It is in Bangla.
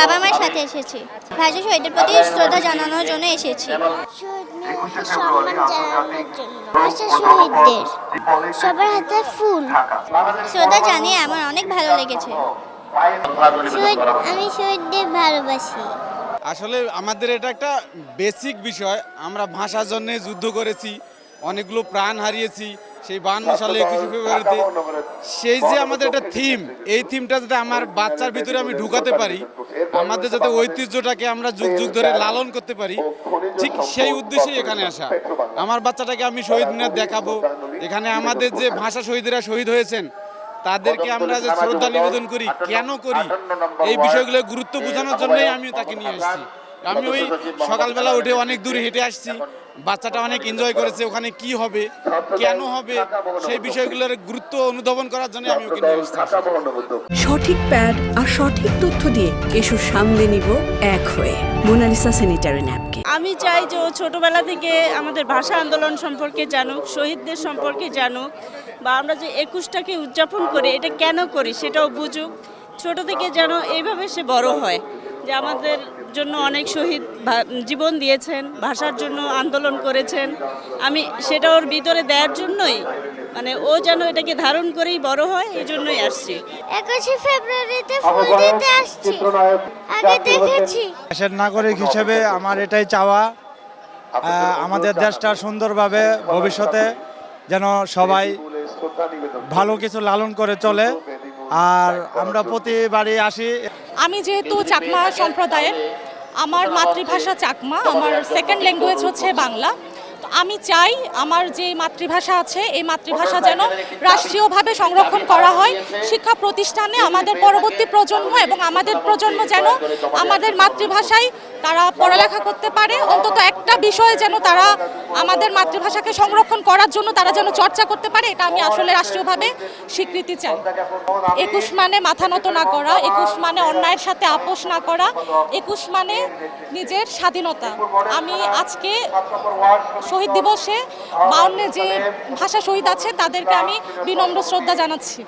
বাবা মার সাথে এসেছি। ভাষা শহীদের প্রতি শ্রদ্ধা জানানোর জন্য এসেছি। শহীদ সম্মান জানানোর জন্য। ভাষা শহীদদের। সবার হাতে ফুল। শ্রদ্ধা জানিয়ে আমার অনেক ভালো লেগেছে। আমি শহীদদের ভালোবাসি। আসলে আমাদের এটা একটা বেসিক বিষয়। আমরা ভাষার জন্য যুদ্ধ করেছি অনেকগুলো প্রাণ হারিয়েছি সেই বান্ন সালে একুশে ফেব্রুয়ারিতে সেই যে আমাদের একটা থিম এই থিমটা যাতে আমার বাচ্চার ভিতরে আমি ঢুকাতে পারি, আমাদের যাতে ঐতিহ্যটাকে আমরা যুগ যুগ ধরে লালন করতে পারি, ঠিক সেই উদ্দেশ্যেই এখানে আসা। আমার বাচ্চাটাকে আমি শহীদ মিনার দেখাবো। এখানে আমাদের যে ভাষা শহীদরা শহীদ হয়েছেন, তাদেরকে আমরা যে শ্রদ্ধা নিবেদন করি, কেন করি, এই বিষয়গুলো গুরুত্ব বোঝানোর জন্যই আমি তাকে নিয়ে এসেছি আমি ওই সকালবেলা উঠে অনেক দূর হেঁটে আসছি। বাচ্চাটা অনেক এনজয় করেছে ওখানে কি হবে কেন হবে সেই বিষয়গুলোর গুরুত্ব অনুধাবন করার জন্য আমি ওকে সঠিক প্যাড আর সঠিক তথ্য দিয়ে কেশু সামলে নিব এক হয়ে। মোনালিসা স্যানিটারি ন্যাপকিন আমি চাই যে ও ছোটবেলা থেকে আমাদের ভাষা আন্দোলন সম্পর্কে জানুক শহীদদের সম্পর্কে জানুক বা আমরা যে একুশটাকে উদযাপন করি এটা কেন করি সেটাও বুঝুক। ছোট থেকে যেন এইভাবে সে বড় হয়। যে আমাদের জন্য অনেক শহীদ ভা- জীবন দিয়েছেন ভাষার জন্য আন্দোলন করেছেন। আমি সেটা ওর ভিতরে দেওয়ার জন্যই মানে ও যেন এটাকে ধারণ করেই বড় হয় এই জন্যই আসছি। একুশে ফেব্রুয়ারিতে ফুল দিতে আসছি। আগে দেখেছি। দেশের নাগরিক হিসেবে আমার এটাই চাওয়া। আমাদের দেশটা সুন্দরভাবে ভবিষ্যতে যেন সবাই ভালো কিছু লালন করে চলে। আর আমরা প্রতিবারই আসি। আমি যেহেতু চাকমা সম্প্রদায়ের, আমার মাতৃভাষা চাকমা, আমার সেকেন্ড ল্যাঙ্গুয়েজ হচ্ছে বাংলা। তো আমি চাই আমার যে মাতৃভাষা আছে, এই মাতৃভাষা যেন রাষ্ট্রীয়ভাবে সংরক্ষণ করা হয়, শিক্ষা প্রতিষ্ঠানে আমাদের পরবর্তী প্রজন্ম এবং আমাদের প্রজন্ম যেন আমাদের মাতৃভাষায় তারা পড়ালেখা করতে পারে। অন্তত একটা বিষয়ে যেন তারা আমাদের মাতৃভাষাকে সংরক্ষণ করার জন্য তারা যেন চর্চা করতে পারে, এটা আমি আসলে রাষ্ট্রীয়ভাবে স্বীকৃতি চাই। একুশ মানে মাথা নত না করা, একুশ মানে অন্যায়ের সাথে আপোষ না করা, একুশ মানে নিজের স্বাধীনতা। আমি আজকে শহীদ দিবসে বাউন্নে যে ভাষা শহীদ আছে, তাদেরকে আমি বিনম্র শ্রদ্ধা জানাচ্ছি।